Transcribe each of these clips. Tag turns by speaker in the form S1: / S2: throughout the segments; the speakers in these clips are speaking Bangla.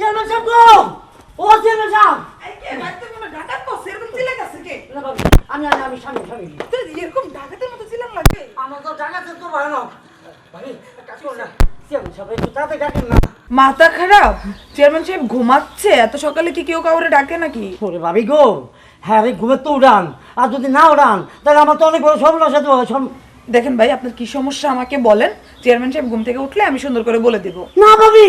S1: চেয়ারম্যান সাহেব গো! ও চেয়ারম্যান সাহেব! আমি আমি আমি স্বামী স্বামী
S2: তো এরকম ডাকাতের মতো চিল্লান লাগে
S1: আমার তো ডাকাতে তো ভয়ানক ভাবি কাজ করো না। চেয়ারম্যান সাহেব একটু তাড়াতাড়ি ডাকেন না।
S2: মাথা খারাপ? চেয়ারম্যান সাহেব ঘুমাচ্ছে? এত সকালে কি কেউ কাউরে ডাকে নাকি?
S1: ওরে ভাবি গো হ্যাঁ রে ঘুমের তো উড়ান। আর যদি না উড়ান তাহলে আমার তো অনেক বড় সর্বনাশ
S2: দেখেন ভাই আপনার কি সমস্যা আমাকে বলেন? চেয়ারম্যান সাহেব ঘুম থেকে উঠলে আমি সুন্দর করে বলে দেব।
S1: না ভাবি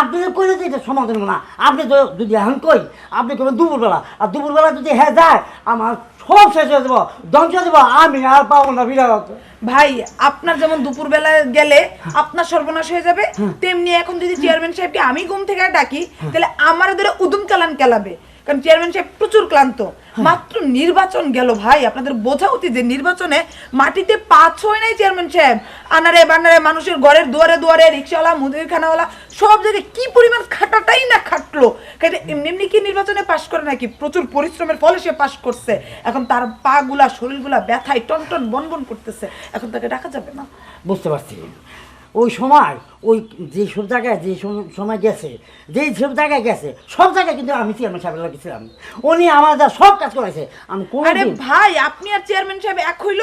S1: আপনি তো কইলে তো এটা সমাধান না আপনি তো যদি এখন কই আপনি কবেন দুপুরবেলা আর দুপুরবেলা যদি হ্যাঁ যায় আমার সব শেষ হয়ে দেবো ধ্বংস হয়ে দেবো আমি আর পাবো না বিরাট।
S2: ভাই আপনার যেমন দুপুরবেলা গেলে আপনার সর্বনাশ হয়ে যাবে তেমনি এখন যদি চেয়ারম্যান সাহেবকে আমি ঘুম থেকে ডাকি তাহলে আমার ধরে উদুম চালান কেলাবে কারণ চেয়ারম্যান সাহেব প্রচুর ক্লান্ত। মাত্র নির্বাচন গেল ভাই। আপনাদের বোঝা উচিত যে নির্বাচনে মাটিতে পা ছয় নাই চেয়ারম্যান সাহেব। আনারে বানারে মানুষের ঘরের দুয়ারে দুয়ারে রিক্সাওয়ালা মুদিখানাওয়ালা সব জায়গায় কি পরিমাণ খাটাটাই না খাটলো। কারণ এমনি এমনি কি নির্বাচনে পাশ করে নাকি? প্রচুর পরিশ্রমের ফলে সে পাশ করছে। এখন তার পাগুলা শরীরগুলা ব্যথায় টনটন বনবন করতেছে। এখন তাকে ডাকা যাবে না।
S1: বুঝতে পারছি। ওই সময় ওই যে সব জায়গায় যে সম- সময় গেছে যেই সব জায়গায় গেছে সব জায়গায় কিন্তু আমি চেয়ারম্যান সাহেবের লাগিয়েছিলাম উনি আমার যা সব কাজ করেছে আমি
S2: আরে ভাই আপনি আর চেয়ারম্যান সাহেব এক হইল।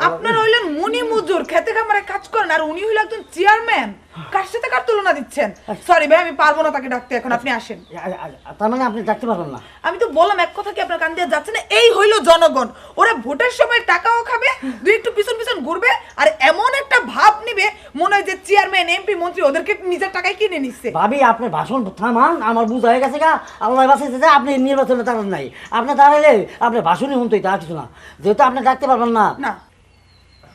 S2: আপনার হইলেন মুনি মজুর খেতে খামারে কাজ করেন আর উনি হইল একজন চেয়ারম্যান কার সাথে কার তুলনা দিচ্ছেন? সরি ভাই আমি পারব না তাকে ডাকতে এখন আপনি আসেন।
S1: তার মানে আপনি ডাকতে পারবেন না।
S2: আমি তো বললাম এক কথা কি আপনার কান দিয়ে যাচ্ছে না? এই হইল জনগণ। ওরা ভোটের সময় টাকাও খাবে দুই একটু পিছন পিছন ঘুরবে আর এমন একটা ভাব নিবে মনে হয় যে চেয়ারম্যান এমপি মন্ত্রী ওদেরকে নিজের টাকায় কিনে নিচ্ছে।
S1: ভাবি আপনার ভাষণ থামান আমার বুঝ হয়ে গেছে গা আল্লাহ যে আপনি নির্বাচনে দাঁড়ান নাই। আপনি দাঁড়াইলে আপনার ভাষণই শুনতে হইতে আর কিছু না। যেহেতু আপনি ডাকতে পারবেন না।
S2: না।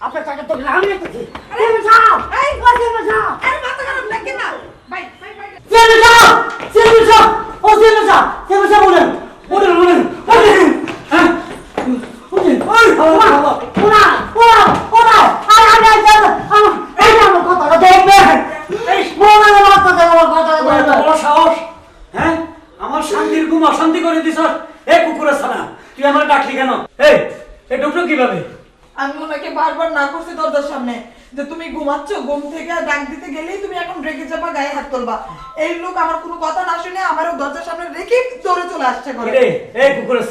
S1: আপনার টাকা তো আমি দেখতেছি চেয়ারম্যান সাহেব!
S2: এই,
S1: ও চেয়ারম্যান সাহেব!
S2: আরে মাথা খারাপ লাগে না ভাই ভাই ভাই
S1: চেয়ারম্যান সাহেব! চেয়ারম্যান সাহেব! ও চেয়ারম্যান সাহেব! চেয়ারম্যান সাহেব বলেন! বলেন, বলেন, বলেন! হ্যাঁ? বলেন, ওই, ওরা, ওরা, ওরা, ওরা! আরে, আরে, আরে, আরে, আমার, এই যে আমার কথাটা দেখবেন! এই, বলেন আমার কথাটা, আমার কথাটা
S3: তোর এত
S1: দেখবেন!
S3: বড় সাহস হ্যাঁ আমার শান্তির ঘুম অশান্তি করে দিছ এ কুকুরের ছানা তুই আমার ডাকলি কেন এই এ ঢুকলো কীভাবে
S2: আমি ওনাকে বারবার না করছি দরজার সামনে যে তুমি ঘুমাচ্ছ ঘুম থেকে ডাক দিতে গেলেই তুমি এখন রেগে যাবা গায়ে হাত তুলবা এই লোক আমার কোনো কথা না শুনে আমারও দরজার সামনে রেখে দৌড়ে চলে আসছে করে?
S3: কুকুরের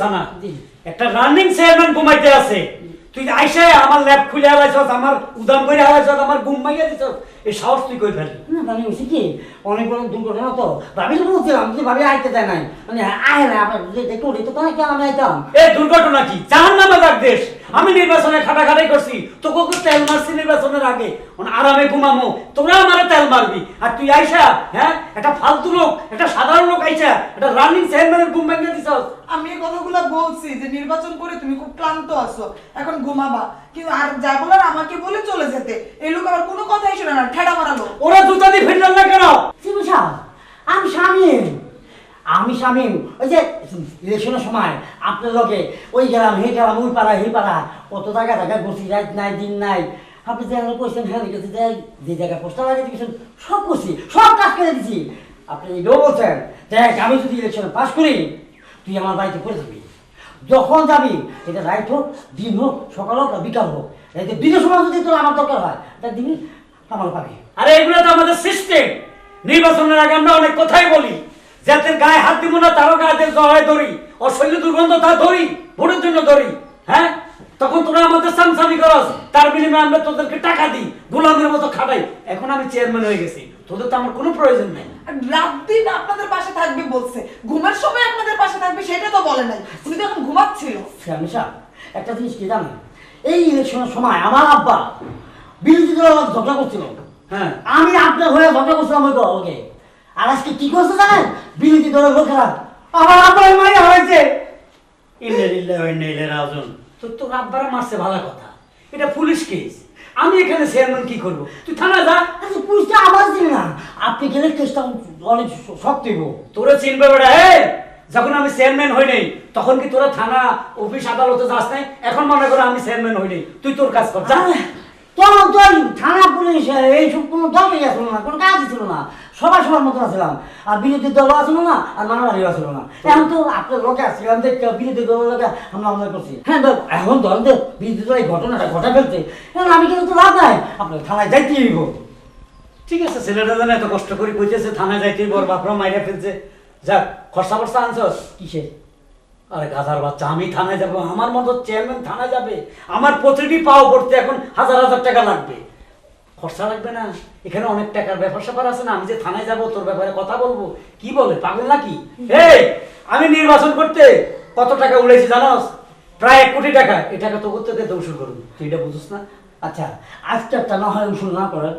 S3: একটা রানিং চেয়ারম্যান ঘুমাইতে আছে। তুই আইসে আমার ল্যাব খুলে হালাইছস আমার উদাম করে আমার ঘুম মাইয়া দিছস এই সাহস তুই কই ফেলি
S1: না, কি? অনেক বড় দুর্ঘটনা তো। ভাবি তো বলছিলাম যে ভাবি আইতে দেয় নাই। মানে আয় না আপনার দেখো তো কেন আমি আইতাম?
S3: এই দুর্ঘটনা কি? জাহান্নামে যাক দেশ। আমি নির্বাচনে খাটাখাটাই করছি। তোকে তেল মারছি নির্বাচনের আগে। ওন আরামে ঘুমামো। তোরা আমারে তেল মারবি। আর তুই আইসা হ্যাঁ? একটা ফালতু লোক একটা সাধারণ লোক আইসা একটা রানিং চেয়ারম্যানের ঘুম ভেঙে দিছস।
S2: আমি এই কথাগুলো বলছি যে নির্বাচন করে তুমি খুব ক্লান্ত আছো। এখন ঘুমাবা। কিন্তু আর যা বলার আমাকে বলে চলে যেতে। এই লোক আবার কোনো কথাই শোনে না ঠেড়া মারালো।
S3: ওরা জুতা দিয়ে ফিরলেন না কেন?
S1: সাহেব, আমি স্বামীম আমি স্বামীম ওই যে ইলেকশনের সময় আপনার লোকে ওই গেলাম, হে গেলাম, ওই পাড়া হে পাড়া কত জায়গা জায়গা বসি, রাত নাই, দিন নাই। আপনি যে আমরা কইছেন হ্যাঁ লিখেছি যে জায়গায় পোস্টার লাগিয়ে দিয়েছেন, সব করছি, সব কাজ করে দিছি। আপনি এটাও বলছেন, দেখ, আমি যদি ইলেকশনে পাস করি, তুই আমার বাড়িতে করে দিবি যখন যাবি, এটা রাইট হোক, দিন হোক, সকাল হোক বিকাল হোক। যে দিনের সময় যদি তোর আমার দরকার হয়, তা দিবি আমার পাবি
S3: আরে, এগুলো তো আমাদের সিস্টেম নির্বাচনের আগে আমরা অনেক কথাই বলি। যাতে গায়ে হাত দিব না তারও গায়ে জড়ায় ধরি ওর শরীরে দুর্গন্ধ তা ধরি ভোটের জন্য ধরি হ্যাঁ? তখন তোরা আমাদের সামসামি করস তার বিনিময়ে আমরা তোদেরকে টাকা দিই গোলামের মতো খাটাই। এখন আমি চেয়ারম্যান হয়ে গেছি তোদের তো আমার কোনো প্রয়োজন নেই।
S2: রাত দিন আপনাদের পাশে থাকবে বলছে ঘুমের সময় আপনাদের পাশে থাকবে সেটা তো বলে নাই। উনি তো এখন ঘুমাচ্ছিল।
S1: শ্যামিশা একটা জিনিস কি জানেন? এই ইলেকশনের সময় আমার আব্বা বিরোধী লোক ঝগড়া করছিল।
S3: হ্যাঁ।
S1: আমি আপনার হয়ে ঝগড়া করছিলাম ওই ওকে আর আজকে কি করছে জানেন? বিরোধী দলের লোকেরা। আমার আব্বার মাইয়া হয়েছে।
S3: রাজন তো তোর আব্বারা মারছে ভালো কথা। এটা পুলিশ কেস। আমি এখানে চেয়ারম্যান কি করব? তুই থানা যা।
S1: আচ্ছা পুলিশটা আবার দিল না। আপনি গেলে কেসটা অনেক শক্ত হইব।
S3: তোরা চিনবে বেড়া এই! যখন আমি চেয়ারম্যান হই নাই তখন কি তোরা থানা অফিস আদালতে যাস নাই? এখন মনে করো আমি চেয়ারম্যান হই নাই। তুই তোর কাজ কর যা।
S1: তখন তো ওই থানা পুলিশ এইসব কোনো দলই আসলো না কোনো কাজই ছিল না। সবাই সবার মতো আসলাম আর বিরোধী দল আসলো না আর মানাবাড়িও আসলো না। এখন তো আপনার লোকে আসছিলাম দেখতে বিরোধী দলের লোকে আমরা আমরা করছি। হ্যাঁ এখন ধরেন যে বিরোধী দল এই ঘটনাটা ঘটা ফেলছে এখন আমি কিন্তু লাভ নাই আপনার থানায় যাইতে হইব।
S3: ঠিক আছে ছেলেটা যেন এত কষ্ট করে কইতেছে থানায় যাইতে বর বাপরা মাইরা ফেলছে। যাক খরচা খরচা আনছস?
S1: কিসে
S3: আরে গাধার বাচ্চা আমি থানায় যাব আমার মতো চেয়ারম্যান থানায় যাবে। আমার প্রতিটি পাও পড়তে এখন হাজার হাজার টাকা লাগবে। খরচা লাগবে না। এখানে অনেক টাকার ব্যাপার স্যাপার আছে না? আমি যে থানায় যাব, তোর ব্যাপারে কথা বলব। কি বলে? পাগল নাকি? এই, আমি নির্বাচন করতে কত টাকা উড়েছি জানোস? প্রায় এক কোটি টাকা। এই টাকা তো করতে উসুল করব? তুই এটা বুঝিস না?
S1: আচ্ছা আজকেরটা না হয় উসুল না করেন।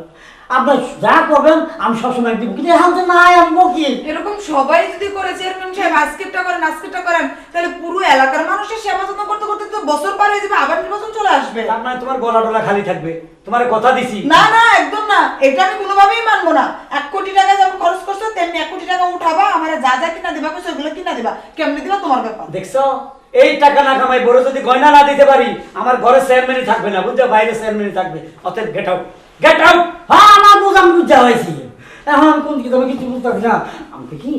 S1: আপনার যা করবেন আমি সবসময় দিব কিন্তু এখন তো নাই আমি কি
S2: এরকম সবাই যদি করে চেয়ারম্যান সাহেব আজকেরটা করেন আজকেরটা করেন তাহলে পুরো এলাকার মানুষের সেবা যত্ন করতে করতে তো বছর পার হয়ে যাবে আবার নির্বাচন চলে আসবে।
S3: তার মানে তোমার গলা টলা খালি থাকবে। তোমার কথা দিছি।
S2: না না একদম না। এটা আমি কোনোভাবেই মানবো না। এক কোটি টাকা যেমন খরচ করছ তেমনি এক কোটি টাকা উঠাবা আমার যা যা কিনা দিবা কিনা দিবা। কেমনি দিবা তোমার ব্যাপার?
S3: দেখছ? এই টাকা না কামাই বড় যদি গয়না না দিতে পারি আমার ঘরে চেয়ারম্যানই থাকবে না বুঝছ? বাইরে চেয়ারম্যানই থাকবে। অতএব গেট আউট গেট আউট
S1: হ্যাঁ আমার বুঝ আমি বুঝা হয়েছি। এখন কোন তুমি কিছু বুঝতে না। আমি কি?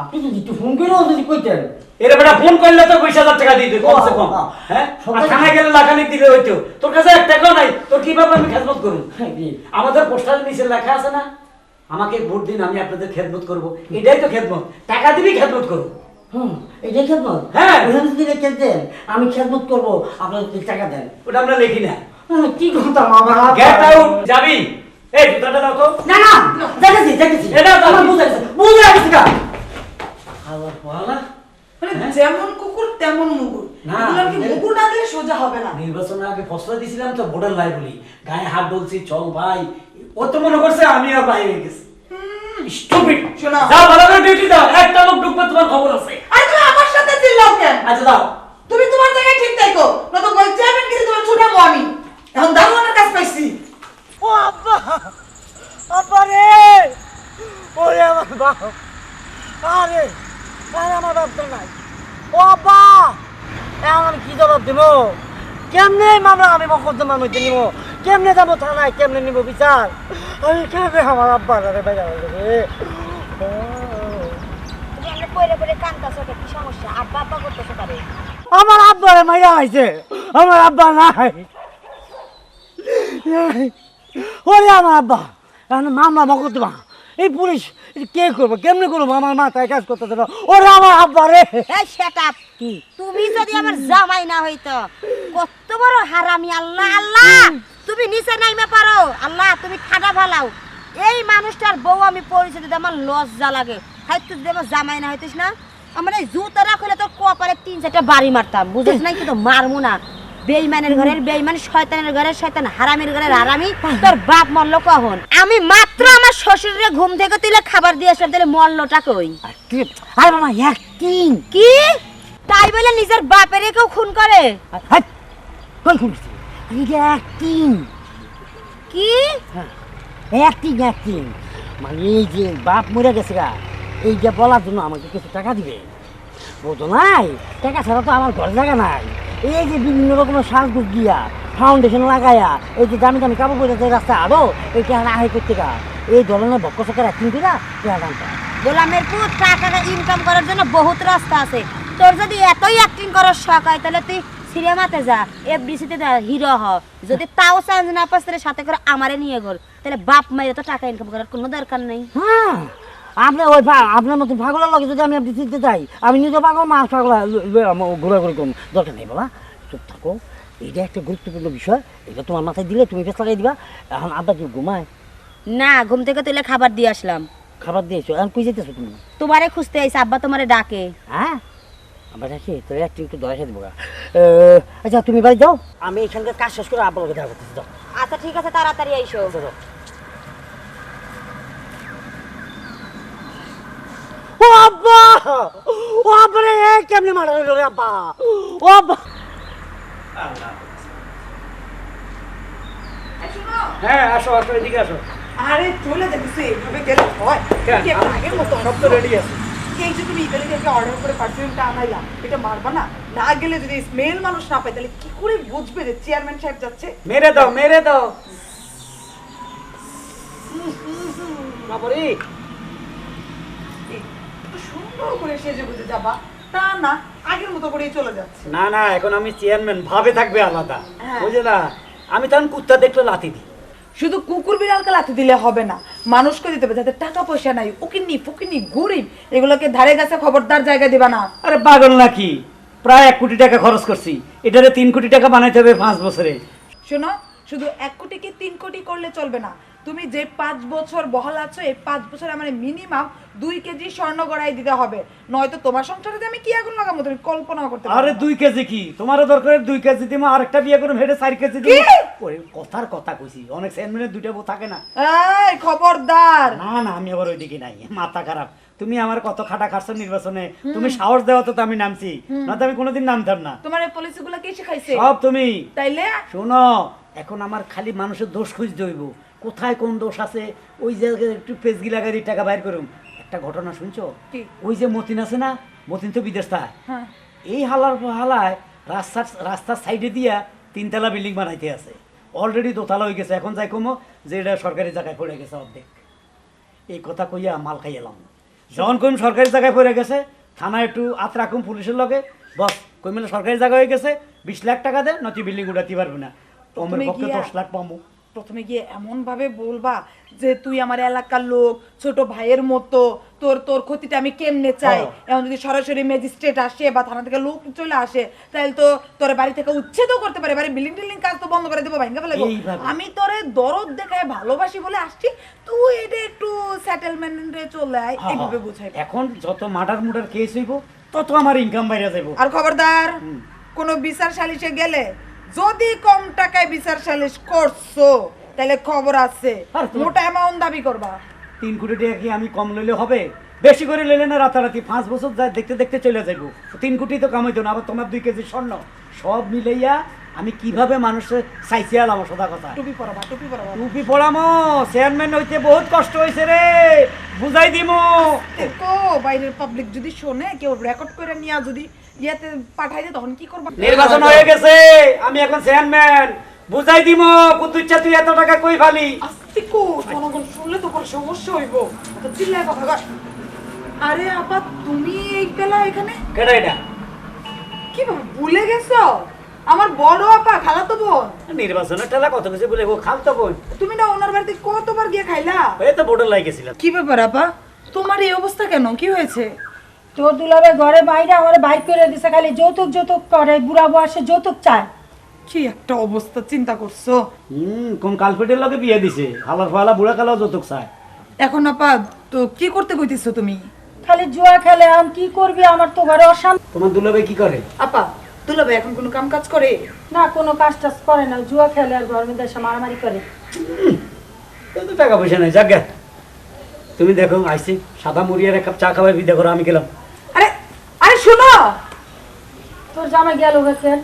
S1: আপনি যদি একটু ফোন করেও যদি কইতেন।
S3: এর বেটা ফোন করলে তো বিশ হাজার টাকা দিয়ে কমসে কম।
S1: হ্যাঁ,
S3: থানায় গেলে লাখানিক দিলে হইতো। তোর কাছে এক টাকাও নাই তোর কীভাবে আমি খেদমত করব?
S1: হ্যাঁ,
S3: আমাদের পোস্টারের নিচে লেখা আছে না? আমাকে ভোট দিন আমি আপনাদের খেদমত করব। এটাই তো খেদমত। টাকা দিবি খেদমত করব।
S1: হুম খেদমত?
S3: হ্যাঁ।
S1: ওখানে যদি রেখে দেন আমি খেদমত করব আপনার টাকা দেন।
S3: ওটা আমরা লিখি না।
S1: কি করতাম আমার
S3: গেট আউট যাবি? এই জুতাটা দাও তো।
S1: না না দেখেছি দেখেছি।
S3: এটা তো-
S1: আমার বুঝে গেছে বুঝে গেছে আল্লাহ
S2: মানে যেমন কুকুর তেমন মুগুর
S3: না,
S2: এগুলো কি মুগুর না দিলে সোজা হবে না?
S3: নির্বাচনের আগে ফসলা দিছিলাম তো ভোটার লাই বলি। গায়ে হাত বলছি চল ভাই। ও তো মনে করছে আমি আর বাইরে গেছি। স্টুপিড
S2: শোনো।
S3: যাও ভালো করে ডিউটি দাও একটা লোক ঢুকবে তোমার খবর আছে।
S2: আরে তুমি আমার সাথে চিল্লাও কেন?
S3: আচ্ছা দাও।
S2: তুমি তোমার জায়গায় ঠিক থাকো নয়তো ওই চেয়ারম্যান কিন্তু তোমার ছুটাবো আমি। এখন দারোয়ানের কাজ পাইছি।
S1: ও আব্বা আব্বা রে! ওরে আমার বাপ। আরে আরে আমার বাপ তো নাই। ও আব্বা এখন আমি কি জবাব দেবো? কেমনে মামলা আমি মকদ্দমার মধ্যে নিব? কেমনে যাব থানায়? কেমনে নিব বিচার? আমি কেমনে আমার আব্বা রে বাইরে
S4: পারে।
S1: আমার আব্বারে মাইয়া হয়েছে আমার আব্বা নাই ওরে আমার আব্বা মামলা মকদ্দমা। এই পুলিশ কে করব? কেমনে করব? আমার মাথায় কাজ করতে দেবো ওরে আমার আব্বা রে!
S4: এই শাট আপ তুমি যদি আমার জামাই না হইতো কত বড় হারামি আল্লাহ আল্লাহ! তুমি নিচে নাইমে পারো। আল্লাহ তুমি খাটা ভালাও এই মানুষটার বউ আমি পরিচয় দিতে আমার লজ্জা লাগে। হয়তো যদি আমার জামাই না হইতিস না আমার এই জুতা রাখলে তোর কপালে তিন চারটা বাড়ি মারতাম। বুঝিস না কিন্তু মারমু না। বেইমানের ঘরের বেইমান শয়তানের ঘরের শয়তান হারামির ঘরের হারামি তোর বাপ মরলো কখন? আমি মাত্র আমার শ্বশুরের ঘুম থেকে তুলে খাবার দিয়ে আসলাম তাহলে মরলোটা কই?
S1: আর মামা একদিন
S4: কি? তাই বলে নিজের বাপের কেউ খুন করে?
S1: কই এটা একদিন
S4: কি?
S1: একদিন একদিন মানে এই যে বাপ মরে গেছে গা এই যে বলার জন্য আমাকে কিছু টাকা দিবে। বোঝো নাই? টাকা ছাড়া তো আমার ঘর জায়গা নাই। এই যে বিভিন্ন রকমের সাজগুজ দিয়া ফাউন্ডেশন লাগায়া এই যে দামি দামি কাপড় পরে রাস্তা আরও এই টাকা আয় করতে গা। এই ধরনের চকের একদিন দিলা টাকা দামটা
S4: গোলামের পুত টাকা ইনকাম করার জন্য বহুত রাস্তা আছে। তোর যদি এতই অ্যাক্টিং করার শখ হয় তাহলে তুই সিনেমাতে যা এফডিসিতে যা হিরো হ। যদি তাও চান্স না পাস তাহলে সাথে করে আমারে নিয়ে ঘর। তাহলে বাপ মায়ের তো টাকা ইনকাম করার কোনো দরকার নেই।
S1: হ্যাঁ আপনি ওই আপনার মতন পাগলের লগে যদি আমি আপনি চিনতে চাই আমি নিজে পাগল মাছ পাগল ঘোরাঘুরি করুন। দরকার নেই বাবা। চুপ থাকো। এইটা একটা গুরুত্বপূর্ণ বিষয়। এটা তোমার মাথায় দিলে তুমি বেশ লাগাই দিবা। এখন আব্বা কি ঘুমায়?
S4: না ঘুম থেকে তুলে খাবার দিয়ে আসলাম।
S1: খাবার দিয়েছ এখন কই যেতেছো তুমি?
S4: তোমারে খুঁজতে আইসা আব্বা তোমারে ডাকে।
S1: হ্যাঁ? আব্বা রাখি তোর একটু একটু দয়া দেবো আচ্ছা তুমি বাড়ি যাও। আমি এখানকার কাজ শেষ করে আব্বার লগে দেখা করতেছি যাও।
S4: আচ্ছা ঠিক আছে তাড়াতাড়ি আইসো
S1: আচ্ছা, যাও। ও আব্বা! ও আব্বা রে কেমনে মারা হইল রে আব্বা? ও আব্বা!
S3: হ্যাঁ আসো আসো এদিকে আসো।
S2: আরে চলে যাচ্ছে এইভাবে গেলে হয়।
S3: কেন?
S2: কি একটু আগের মতো
S3: সব তো রেডি আছে।
S2: এই যে তুমি ইতালি থেকে অর্ডার করে পার্সেলটা আনাইলা এটা মারবা না? না গেলে যদি স্মেল মানুষ না পায় তাহলে কি করে বুঝবে যে চেয়ারম্যান সাহেব যাচ্ছে?
S3: মেরে দাও মেরে দাও। বাবারে
S2: করে সেজে গুজে যাবা তা না আগের মতো করেই চলে যাচ্ছে।
S3: না না এখন আমি চেয়ারম্যান ভাবে থাকবে আলাদা।
S2: হ্যাঁ।
S3: বুঝলে না? আমি তখন কুত্তা দেখলে লাথি দিই।
S2: শুধু কুকুর বিড়ালকে লাথি দিলে হবে না মানুষকে দিতে হবে যাদের টাকা পয়সা নাই উকিনি ফুকিনি গরিব এগুলোকে ধারে কাছে খবরদার জায়গা দিবা না।
S3: আরে পাগল নাকি? প্রায় এক কোটি টাকা খরচ করছি। এটারে তিন কোটি টাকা বানাইতে হবে পাঁচ বছরে।
S2: শোনো শুধু এক কোটি কি তিন কোটি করলে চলবে না? তুমি যে পাঁচ বছর বহাল আছো এই পাঁচ বছর আমার মিনিমাম দুই কেজি স্বর্ণ গড়াই দিতে হবে। নয়তো তোমার সংসারে আমি কি আগুন লাগাবো তুমি কল্পনা করতে
S3: আরে দুই কেজি কি? তোমারও দরকার দুই কেজি দিমো আরেকটা বিয়ে করুম হেডে চার কেজি? দিমো। ওরে কথার কথা কইছি অনেক সেনমেনের দুইটা বউ থাকে না।
S2: এই খবরদার।
S3: না না আমি আবার ওইদিকে নাই মাথা খারাপ। তুমি আমার কত খাটা খাচ্ছ নির্বাচনে তুমি সাহস দেওয়া তো আমি নামছি না তো আমি কোনোদিন নামতাম না।
S2: তোমার এই পলিসিগুলো কে শিখাইছে?
S3: সব তুমি।
S2: তাইলে?
S3: শোনো এখন আমার খালি মানুষের দোষ খুঁজতে হইব। কোথায় কোন দোষ আছে? ওই জায়গায় একটু পেজগি লাগাই টাকা বাইর করুন একটা ঘটনা শুনছো? ওই যে মতিন আছে না? মতিন তো বিদেশ থাকে
S2: হ্যাঁ।
S3: এই হালার হালায় রাস্তার রাস্তার সাইডে দিয়া তিনতলা বিল্ডিং বানাইতে আছে। অলরেডি দোতলা হয়ে গেছে। এখন যাই কমো যে এটা সরকারি জায়গায় পড়ে গেছে অর্ধেক। এই কথা কইয়া মাল খাই এলাম। যখন কইম সরকারি জায়গায় পড়ে গেছে থানায় একটু আত রাখুম পুলিশের লগে। বস কই মেলে সরকারি জায়গা হয়ে গেছে বিশ লাখ টাকা দে নতি বিল্ডিং উঠাতে পারবে না। তোমার পক্ষে দশ লাখ পাবো
S2: প্রথমে গিয়ে এমন ভাবে বলবা যে তুই আমার এলাকার লোক ছোট ভাইয়ের মতো তোর তোর ক্ষতিটা আমি কেমনে চাই
S3: হ্যাঁ।
S2: এখন যদি সরাসরি ম্যাজিস্ট্রেট আসে বা থানা থেকে লোক চলে আসে তাহলে তো তোর বাড়ি থেকে উচ্ছেদও করতে পারে বাড়ি বিল্ডিং টিল্ডিং কাজ তো বন্ধ করে দেবো ভাঙ্গা
S3: এইভাবে।
S2: আমি তোরে দরদ দেখায় ভালোবাসি বলে আসছি তুই এটা একটু সেটেলমেন্টে চলে আয়
S3: হ্যাঁ,
S2: এইভাবে
S3: হ্যাঁ।
S2: বুঝাই
S3: এখন যত মার্ডার মুডার কেস হইব তত আমার ইনকাম বাইরে যাইব
S2: আর খবরদার কোনো বিচার সালিশে গেলে যদি কম টাকায় বিচার সালিশ করছ তাহলে খবর আছে।
S3: আর
S2: মোটা অ্যামাউন্ট দাবি করবা।
S3: তিন কোটি টাকা কি আমি কম লইলে হবে? বেশি করে লইলে না রাতারাতি? পাঁচ বছর যায় দেখতে দেখতে চলে যাইব। তিন কোটি তো কামাইতো না আবার তোমার দুই কেজি স্বর্ণ। সব মিলাইয়া আমি কীভাবে মানুষের চাইছি আলাম সদা কথা।
S2: টুপি পরাবা টুপি পরাবা।
S3: টুপি পড়ামো চেয়ারম্যান হইতে বহুত কষ্ট হয়েছে রে। বুঝাই দিমো।
S2: তো বাইরের পাবলিক যদি শোনে কেউ রেকর্ড করে নিয়ে যদি ইয়াতে পাঠাই দে তখন কি করবা?
S3: নির্বাচন হয়ে গেছে আমি এখন চেয়ারম্যান। বুঝাই দিমো কুতুচ্ছা তুই এত টাকা কই ফালি
S2: আস্তে কো জনগণ শুনলে তো পরে সমস্যা হইব। তো চিল্লায় কথা কর আরে আপা তুমি এই বেলা এখানে?
S3: কেডা এটা?
S2: কি ভুলে গেছো? আমার বড় আপা খালাতো বোন
S3: নির্বাচনের ঠেলা কত কিছু বলে গো খাল তো বই।
S2: তুমি না ওনার বাড়িতে কতবার গিয়ে খাইলা?
S3: এই তো বোর্ডার লাই গেছিলাম।
S2: কি ব্যাপার আপা? তোমার এই অবস্থা কেন? কি হয়েছে?
S5: তোর দুলাবে ঘরে বাইরে আমার বাইক করে দিছে খালি যৌতুক যৌতুক করে বুড়া বয়সে যৌতুক চায়।
S2: কি একটা অবস্থা চিন্তা করছ?
S3: হুম কোন কালপেটের লগে বিয়ে দিছে? হালার ফালা বুড়া কালাও যৌতুক চায়।
S2: এখন আপা তো কি করতে কইতেছো তুমি?
S5: খালি জুয়া খেলে আম কি করবি? আমার তো ঘরে অশান্তি।
S3: তোমার দুলাবে কি করে?
S2: আপা দুলাভাই এখন কোনো কাম কাজ করে?
S5: না কোনো কাজ টাজ করে না। জুয়া খেলে আর ঘর মধ্যে এসে মারামারি করে।
S3: টাকা পয়সা নাই যাক তুমি দেখো আইসি সাদা মুড়িয়ার এক কাপ চা খাবার বিদা করো আমি গেলাম।
S2: আরে আরে শোনো!
S5: তোর জামাই গেল গেছেন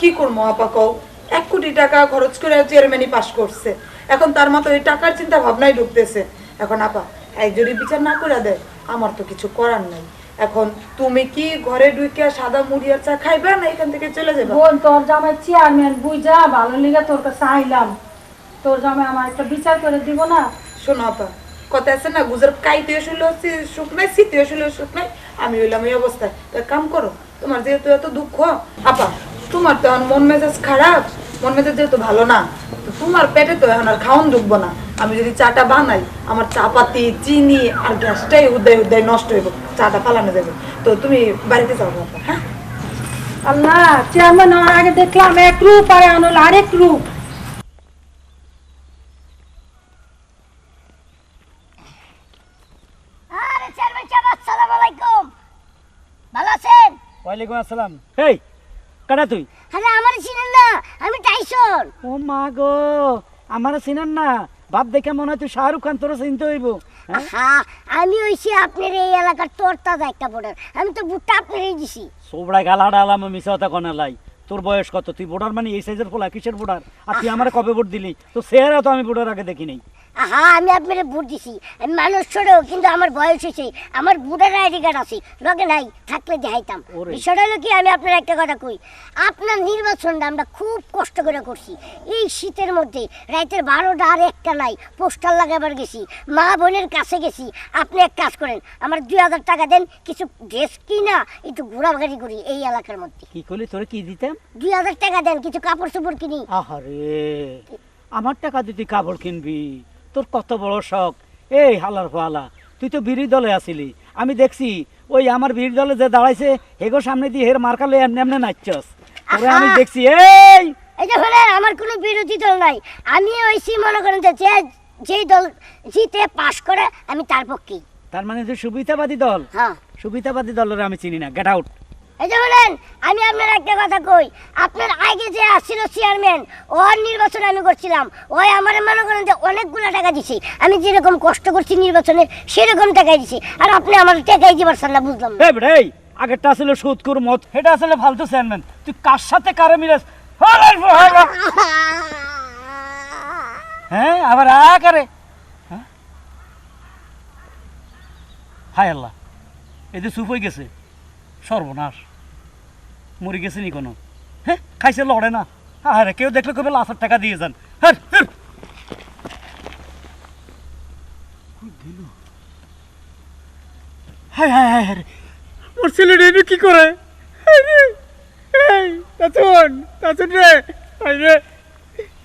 S2: কি করব আপা কও? এক কোটি টাকা খরচ করে চেয়ারম্যানই পাস করছে। এখন তার মতো এই টাকার চিন্তা ভাবনাই ঢুকতেছে। এখন আপা এক যদি বিচার না করে দেয় আমার তো কিছু করার নাই। এখন তুমি কি ঘরে ঢুকে সাদা মুড়ি আর চা খাইবে না এখান থেকে চলে যাবে?
S5: বোন তোর জামাই চেয়ারম্যান বুঝা ভালো লিগে তোর কাছে আইলাম। তোর জামাই আমার একটা বিচার করে দিব না?
S2: শোনো আপা কথা আছে না গুজর কাইতে হচ্ছে সুখ নাই শীতে শুনলে সুখ নাই আমি হইলাম এই অবস্থায়। তো কাম করো তোমার যেহেতু এত দুঃখ আপা তোমার তো মন মেজাজ খারাপ। মন মেজাজ যেহেতু ভালো না তো তোমার পেটে তো এখন আর খাওন ঢুকবো না। আমি যদি চাটা বানাই আমার চা পাতি চিনি আর গ্যাসটাই উদয় উদয় নষ্ট হইব চাটা পালানো যাবে তো তুমি বাড়িতে যাও হ্যাঁ?
S5: আল্লাহ চেয়ারম্যান হওয়ার আগে দেখলাম এক রূপ আর হলো আরেক রূপ।
S4: আরে চেয়ারম্যান সাহেব আসসালামু আলাইকুম। ভালো আছেন?
S3: ওয়ালাইকুম আসসালাম। হেই! কাটা তুই?
S4: আরে আমার চিনেন না আমি টাইসন।
S3: ও মা গো আমার চিনান না। বাপ দেখে মনে হয় তুই শাহরুখ খান তোর চিনতে হইব। হ্যাঁ?
S4: আমি হইছি আপনার এই এলাকার তোরতাজা একটা ভোটার। আমি তো ভোটটা আপনারই দিছি
S3: সোবড়ায় গালাডা আলাম মিশা কথা কনে লাই। তোর বয়স কত? তুই ভোটার মানে এই সাইজের ফোলা কিসের ভোটার? আর তুই আমার কবে ভোট দিলি? তো চেহারা তো আমি ভোটার আগে দেখি নাই।
S4: আহা আমি আপনার ভোট দিছি। আমি মানুষ ছোট কিন্তু আমার বয়স হয়েছে। আমার ভোটার আইডি কার্ড আছে। লগে নাই থাকলে দেখাইতাম। বিষয়টা হলো কি আমি আপনার একটা কথা কই। আপনার নির্বাচনটা আমরা খুব কষ্ট করে করছি। এই শীতের মধ্যে রাইতের বারোটা আর একটা নাই পোস্টার লাগাবার গেছি মা বোনের কাছে গেছি। আপনি এক কাজ করেন আমার দুই হাজার টাকা দেন কিছু ড্রেস কিনা একটু ঘোরাঘুরি করি এই এলাকার মধ্যে।
S3: কি করলি তোরে কি দিতাম?
S4: দুই হাজার টাকা দেন কিছু কাপড় চোপড় কিনি।
S3: আহারে আমার টাকা দিয়ে তুই কাপড় কিনবি। তোর কত বড় শখ? এই হালার ফালা তুই তো বিরোধী দলে আসিলি। আমি দেখছি ওই আমার বিরোধী দলে যে দাঁড়াইছে হেগো সামনে দিয়ে হের মার্কালে এমনি এমনি নাচছস। তোরে আমি দেখছি এই!
S6: এই যে হলেন আমার কোনো বিরোধী দল নাই। আমি ওইসি মনে করেন যে যে যেই দল জিতে পাস করে আমি তার পক্ষেই।
S3: তার মানে যে সুবিধাবাদী দল?
S6: হ্যাঁ।
S3: সুবিধাবাদী দলের আমি চিনি না। গেট আউট
S6: এই যে হলেন আমি আপনার একটা কথা কই। আপনার আগে যে আসছিল চেয়ারম্যান ওর নির্বাচন আমি করছিলাম। ওই আমার মনে করেন যে অনেকগুলো টাকা দিছি। আমি যেরকম কষ্ট করছি নির্বাচনে, সেরকম টাকাই দিছি। আর আপনি আমার টাকাই দিবার না, বুঝলাম না।
S3: আগেরটা আসলে সুদকুর মত এটা আসলে ফালতু চেয়ারম্যান তুই কার সাথে কারে মিলাস? হ্যাঁ আবার আকারে হ্যাঁ? হায় আল্লাহ, এই যে চুপ হয়ে গেছে। সর্বনাশ। মরে গেছে নি কোনো? হ্যাঁ খাইছে, লড়ে না। আরে কেউ দেখলে কবে লাখের টাকা দিয়ে যান। কি করে?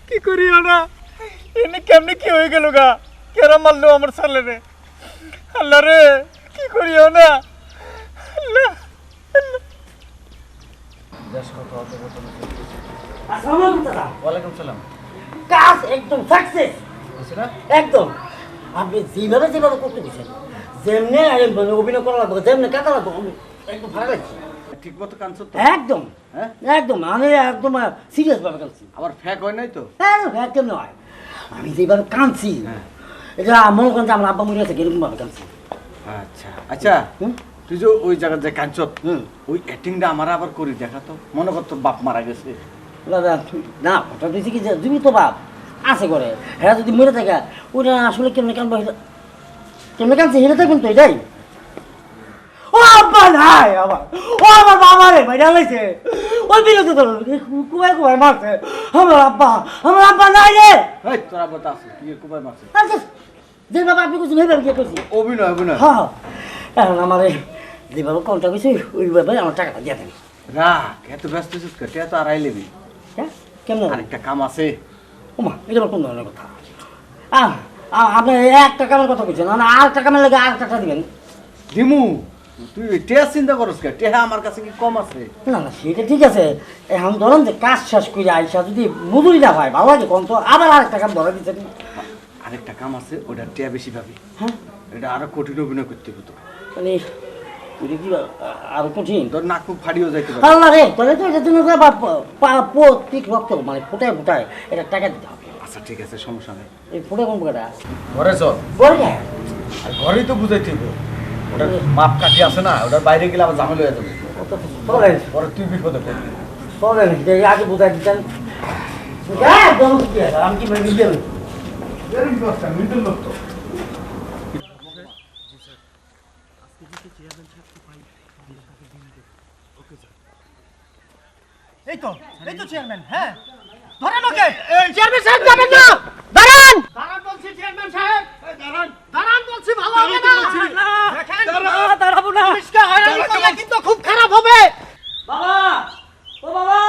S3: কি করি ওরা এনে কেমনে কি হয়ে গেল গা? কেরা মারলো আমার ছেলে রে আল্লাহ রে, কি করি না আল্লাহ।
S1: আসসালামু আলাইকুম। দাদা
S7: ওয়ালাইকুম সালাম
S1: কাজ একদম সাকসেস একদম। আপনি যেভাবে যেভাবে করতে গেছেন যেমনি মানে অভিনয় করা লাগবে যেমনি কাটা লাগবে আমি একদম ভালো লাগছে
S7: ঠিক মতো কানছো তো
S1: একদম।
S7: হ্যাঁ?
S1: একদম। আমি একদম সিরিয়াস ভাবে
S7: আবার ফ্যাক হয় নাই তো?
S1: হ্যাঁ হ্যাঁ কেমন হয়? আমি যেভাবে কাঁদছি
S7: হ্যাঁ।
S1: এটা মনে করেন যে আমার আব্বা মরে আছে এরকম ভাবে কাঁদছি।
S7: আচ্ছা। আচ্ছা।
S1: হুম?
S7: তুই যে ওই জায়গায় যে কাঞ্চত
S1: হুম।
S7: ওই অ্যাক্টিংটা আমার আবার করি দেখা তো। মনে কর তোর বাপ মারা গেছে।
S1: না কথা দিয়েছি কি যে জীবিত বাপ আছে করে হ্যাঁ যদি মরে থাকে ওটা আসলে কেমনে কানবো কেমনে কানছে হেরে থাকবেন তো এটাই। ও আব্বা নাই আবার। ও আমার বাবা রে ভাই ডালাইছে ওই বিরোধী দল কুবাই কুবাই মারছে। আমার আব্বা আমার আব্বা নাই রে।
S7: এই তোর আবার তো আছে তুই কোপায় মারছে?
S1: আচ্ছা যে বাবা আপনি কিছু ভেবে কি করছি
S7: অভিনয় অভিনয়।
S1: হ্যাঁ এখন আমার যেভাবে কলটা গেছে ওইভাবে আমার টাকাটা দিয়ে দেন।
S7: রাখ এত ব্যস্ত ছিস কেটে তো আর আইলেবি
S1: হ্যাঁ? কেমন?
S7: আরেকটা কাম আছে।
S1: ওমা এটা আবার কোন ধরনের কথা? আহ, আপনি এক টাকা আমার কথা বলছেন না আর টাকা মেলে আর টাকা দিবেন।
S7: দিমু তুই টেহা চিন্তা করস কে টেহা আমার কাছে কি কম আছে?
S1: না না সেটা ঠিক আছে। এখন ধরেন যে কাজ শেষ করে আইসা যদি মজুরি না হয় ভালো লাগে কোন তো আবার আর টাকা ধরে দিচ্ছেন।
S7: আরেকটা কাম আছে ওটা টেহা বেশি পাবি।
S1: হ্যাঁ?
S7: এটা আরও কঠিন অভিনয় করতে হতো
S1: মানে এটা কি আরও কঠিন।
S7: তোর নাক ফাড়িও যাইতে পারে।
S1: আল্লাহ রে তাহলে তো এটার জন্য তো আবার প- প্রত্যেক রক্ত মানে ফুটায় ফুটায় এটা টাকা দিতে হবে।
S7: আচ্ছা ঠিক আছে সমস্যা নেই।
S1: এই ফুটায় কোন ফুটাটা
S7: ঘরে চল। আর ঘরেই তো বুঝাইতে হইব ওটার মাপ কাটি আছে না ওটার বাইরে গেলে আবার ঝামেলা হয়ে যাবে। পরে তুই বিপদে পড়বি।
S1: এই আগে বোঝাই দিতেন হ্যাঁ কি আমি কি মেনে দিয়ে
S3: এই তো এই তো চেয়ারম্যান হ্যাঁ। ধরেন ওকে।
S1: চেয়ারম্যান সাহেব যাবেন না। দাঁড়ান।
S3: দাঁড়ান বলছি চেয়ারম্যান সাহেব। দাঁড়ান। দাঁড়ান বলছি ভালো হবে না। দেখেন দাঁড়াবো না। পুলিশকে হয়রানি করলে কিন্তু খুব খারাপ হবে।
S1: বাবা ও বাবা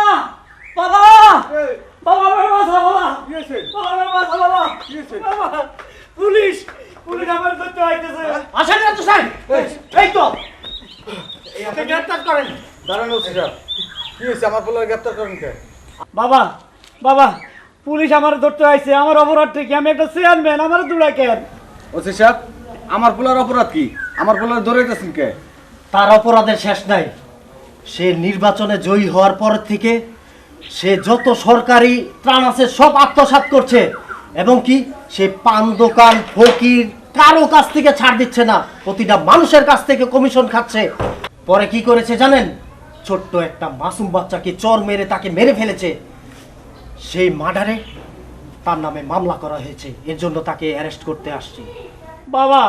S1: বাবা। বাবা আমার বাবা। বাবা আমার বাসা বাবা। বাবা
S3: পুলিশ পুলিশ আমার ধরতে আইতেছে।
S1: আসেন না তো স্যার।
S3: এই। তো। গ্রেফতার করেন।
S7: দাঁড়ানো ওসিরা কি হয়েছে? আমার পোলার গ্রেপ্তার করেন কে?
S3: বাবা বাবা পুলিশ আমার ধরতে আইছে আমার অপরাধ কি? আমি একটা চেয়ারম্যান আমার দুলা কেন
S7: ওসি সাহেব আমার পোলার অপরাধ কি? আমার পোলার ধরে গেছেন কে?
S8: তার অপরাধের শেষ নাই। সে নির্বাচনে জয়ী হওয়ার পর থেকে সে যত সরকারি ত্রাণ আছে সব আত্মসাৎ করছে। এবং কি? সে পান দোকান ফকির কারও কাছ থেকে ছাড় দিচ্ছে না। প্রতিটা মানুষের কাছ থেকে কমিশন খাচ্ছে। পরে কি করেছে জানেন? ছোট্ট একটা মাসুম বাচ্চাকে চর মেরে তাকে মেরে ফেলেছে। সেই মার্ডারে তার নামে মামলা করা হয়েছে। এর জন্য তাকে অ্যারেস্ট করতে আসছি।
S3: বাবা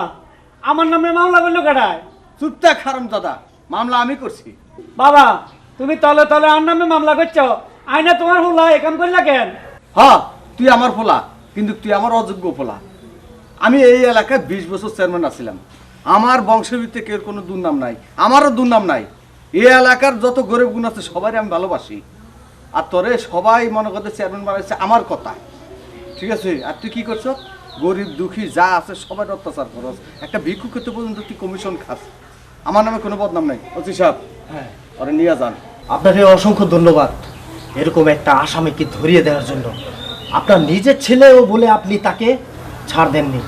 S3: আমার নামে মামলা করল কাটায়
S7: চুপটা খারাম দাদা মামলা আমি করছি।
S3: বাবা তুমি তলে তলে আর নামে মামলা করছ। আইনা তোমার হুলা একাম করলা কেন?
S7: হ্যাঁ তুই আমার পোলা কিন্তু তুই আমার অযোগ্য পোলা আমি এই এলাকায় বিশ বছর চেয়ারম্যান আছিলাম। আমার বংশের ভিত্তিতে কেউ কোনো দুর্নাম নাই আমারও দুর্নাম নাই। এই এলাকার যত গরিব গুণ আছে সবাই আমি ভালোবাসি। আর তোরে সবাই মনে করতে চেয়ারম্যান বানাইছে আমার কথা। ঠিক আছে? আর তুই কি করছ? গরিব দুঃখী যা আছে সবার অত্যাচার করস একটা ভিক্ষুক ক্ষেত্রে পর্যন্ত তুই কমিশন খাস। আমার নামে কোনো বদনাম নাই। অতি সাহেব হ্যাঁ। ওরা নিয়ে যান।
S8: আপনাকে অসংখ্য ধন্যবাদ এরকম একটা আসামিকে ধরিয়ে দেওয়ার জন্য। আপনার নিজের ছেলেও বলে আপনি তাকে ছাড় দেননি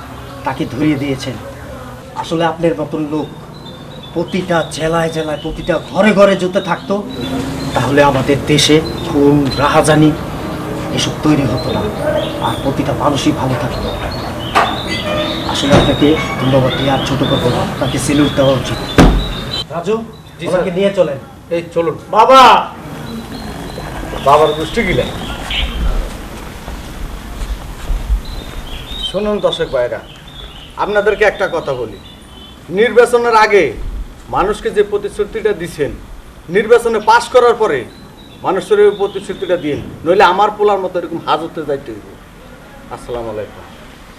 S8: তাকে ধরিয়ে দিয়েছেন। আসলে আপনার মতন লোক প্রতিটা জেলায় জেলায় প্রতিটা ঘরে ঘরে যেতে থাকতো তাহলে আমাদের দেশে খুন রাহাজানি এসব তৈরি হতো না। আর প্রতিটা মানুষই ভালো থাকতো। আসলে আপনাকে ধন্যবাদ দিয়ে আর ছোট করব না আপনাকে সেলুট দেওয়া উচিত। রাজু ওনাকে নিয়ে চলেন।
S7: এই চলুন।
S8: বাবা!
S7: বাবার গোষ্ঠী গিলে শুনুন দর্শক ভাইরা আপনাদেরকে একটা কথা বলি। নির্বাচনের আগে মানুষকে যে প্রতিশ্রুতিটা দিছেন, নির্বাচনে পাশ করার পরে মানুষের প্রতিশ্রুতিটা দিন, নইলে আমার পোলার মতো এরকম হাজতে যাইতে আসসালামু আলাইকুম।